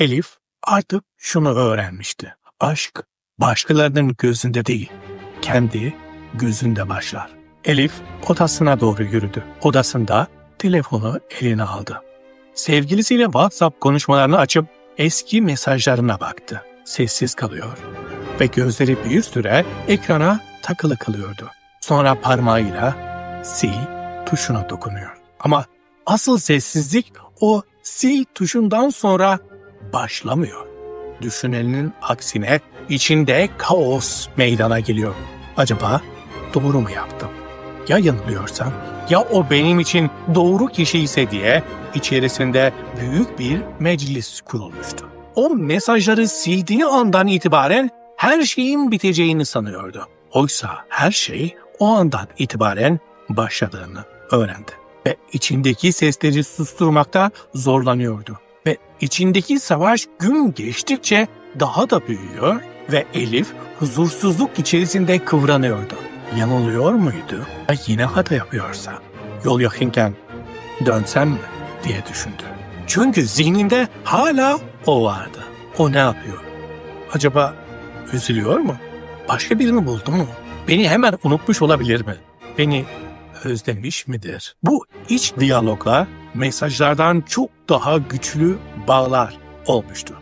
Elif artık şunu öğrenmişti. Aşk başkalarının gözünde değil, kendi gözünde başlar. Elif odasına doğru yürüdü. Odasında telefonu eline aldı. Sevgilisiyle WhatsApp konuşmalarını açıp eski mesajlarına baktı. Sessiz kalıyor ve gözleri bir süre ekrana takılı kalıyordu. Sonra parmağıyla sil tuşuna dokunuyor. Ama asıl sessizlik o sil tuşundan sonra başlamıyor. Düşünenin aksine içinde kaos meydana geliyor. Acaba doğru mu yaptım? Ya yanılıyorsam? Ya o benim için doğru kişi ise diye içerisinde büyük bir meclis kurulmuştu. O mesajları sildiği andan itibaren her şeyin biteceğini sanıyordu. Oysa her şey o andan itibaren başladığını öğrendi. Ve içindeki sesleri susturmakta zorlanıyordu. Ve içindeki savaş gün geçtikçe daha da büyüyor ve Elif huzursuzluk içerisinde kıvranıyordu. Yanılıyor muydu? Ya yine hata yapıyorsa? Yol yakınken dönsem mi diye düşündü. Çünkü zihninde hala o vardı. O ne yapıyor? Acaba üzülüyor mu? Başka birini buldu mu? Beni hemen unutmuş olabilir mi? Beni özlemiş midir? Bu iç diyaloglar mesajlardan çok daha güçlü bağlar olmuştu.